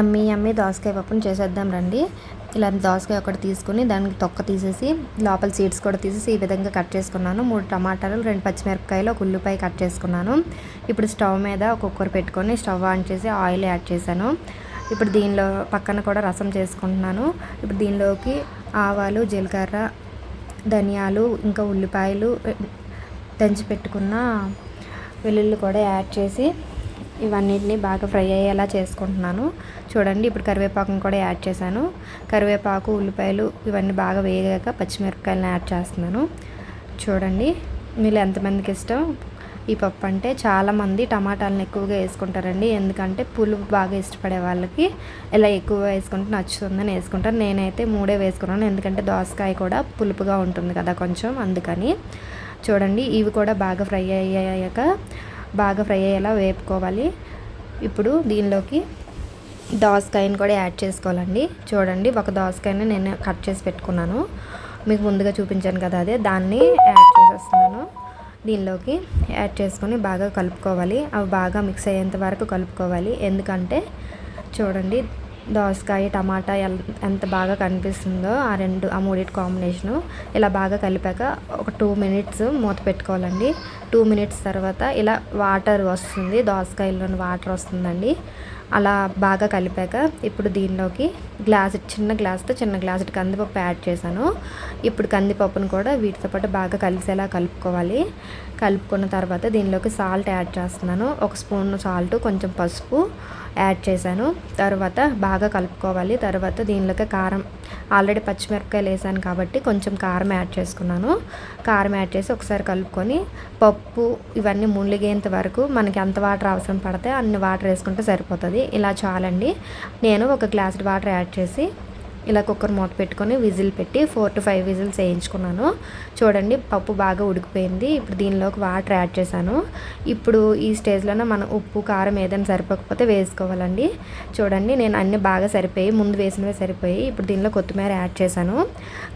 ఎమ్మి యమ్మీ దోసకాయ పప్పును చేసేద్దాం రండి. ఇలా దోసకాయ ఒకటి తీసుకుని దానికి తొక్క తీసేసి లోపల సీడ్స్ కూడా తీసేసి ఈ విధంగా కట్ చేసుకున్నాను. మూడు టమాటాలు రెండు పచ్చిమిరపకాయలు ఒక ఉల్లిపాయ కట్ చేసుకున్నాను. ఇప్పుడు స్టవ్ మీద కుక్కర్ పెట్టుకొని స్టవ్ ఆన్ చేసి ఆయిల్ యాడ్ చేశాను. ఇప్పుడు దీనిలో పక్కన కూడా రసం చేసుకుంటున్నాను. ఇప్పుడు దీనిలోకి ఆవాలు జీలకర్ర ధనియాలు ఇంకా ఉల్లిపాయలు దంచి పెట్టుకున్న వెల్లుల్లి కూడా యాడ్ చేసి ఇవన్నిటిని బాగా ఫ్రై అయ్యేలా చేసుకుంటున్నాను. చూడండి ఇప్పుడు కరివేపాకును కూడా యాడ్ చేశాను. కరివేపాకు ఉల్లిపాయలు ఇవన్నీ బాగా వేగాక పచ్చిమిరపకాయలను యాడ్ చేస్తున్నాను. చూడండి మీరు ఎంతమందికి ఇష్టం? ఈ పప్పు అంటే చాలామంది టమాటాలను ఎక్కువగా వేసుకుంటారండి. ఎందుకంటే పులుపు బాగా ఇష్టపడే వాళ్ళకి ఇలా ఎక్కువ వేసుకుంటే నచ్చుతుందని వేసుకుంటారు. నేనైతే మూడే వేసుకున్నాను. ఎందుకంటే దోసకాయ కూడా పులుపుగా ఉంటుంది కదా కొంచెం అందుకని. చూడండి ఇవి కూడా బాగా ఫ్రై అయ్యాక బాగా ఫ్రై అయ్యేలా వేపుకోవాలి. ఇప్పుడు దీనిలోకి దోసకాయని కూడా యాడ్ చేసుకోవాలండి. చూడండి ఒక దోసకాయని నేను కట్ చేసి పెట్టుకున్నాను. మీకు ముందుగా చూపించాను కదా అదే దాన్ని యాడ్ చేసేస్తున్నాను. దీనిలోకి యాడ్ చేసుకొని బాగా కలుపుకోవాలి. అవి బాగా మిక్స్ అయ్యేంత వరకు కలుపుకోవాలి. ఎందుకంటే చూడండి దోసకాయ టమాటా ఎంత బాగా కనిపిస్తుందో ఆ రెండు ఆ మూడింటి కాంబినేషను ఇలా బాగా కలిపాక ఒక టూ మినిట్స్ మూత పెట్టుకోవాలండి. టూ మినిట్స్ తర్వాత ఇలా వాటర్ వస్తుంది దోసకాయలోని వాటర్ వస్తుందండి. అలా బాగా కలిపాక ఇప్పుడు దీనిలోకి గ్లాస్ చిన్న గ్లాస్తో చిన్న గ్లాస్ కందిపప్పు యాడ్ చేశాను. ఇప్పుడు కందిపప్పును కూడా వీటితో పాటు బాగా కలిసేలా కలుపుకోవాలి. కలుపుకున్న తర్వాత దీనిలోకి సాల్ట్ యాడ్ చేస్తున్నాను. ఒక స్పూన్ సాల్ట్ కొంచెం పసుపు యాడ్ చేశాను. తర్వాత బాగా బాగా కలుపుకోవాలి. తర్వాత దీనిలోకి కారం ఆల్రెడీ పచ్చిమిరపకాయలు వేసాను కాబట్టి కొంచెం కారం యాడ్ చేసుకున్నాను. కారం యాడ్ చేసి ఒకసారి కలుపుకొని పప్పు ఇవన్నీ మునిగేంత వరకు మనకి ఎంత వాటర్ అవసరం పడితే అన్ని వాటర్ వేసుకుంటే సరిపోతుంది. ఇలా చాలండి. నేను ఒక గ్లాస్ వాటర్ యాడ్ చేసి ఇలా కుక్కర్ మూత పెట్టుకొని విజిల్ పెట్టి ఫోర్ టు ఫైవ్ విజిల్స్ వేయించుకున్నాను. చూడండి పప్పు బాగా ఉడికిపోయింది. ఇప్పుడు దీనిలోకి వాటర్ యాడ్ చేశాను. ఇప్పుడు ఈ స్టేజ్లోనే మనం ఉప్పు కారం ఏదైనా సరిపోకపోతే వేసుకోవాలండి. చూడండి నేను అన్నీ బాగా సరిపోయి ముందు వేసినవే సరిపోయి ఇప్పుడు దీనిలో కొత్తిమీర యాడ్ చేశాను.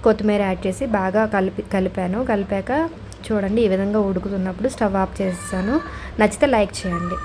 కొత్తిమీర యాడ్ చేసి బాగా కలిపి కలిపాను. కలిపాక చూడండి ఈ విధంగా ఉడుకుతున్నప్పుడు స్టవ్ ఆఫ్ చేసేసాను. నచ్చితే లైక్ చేయండి.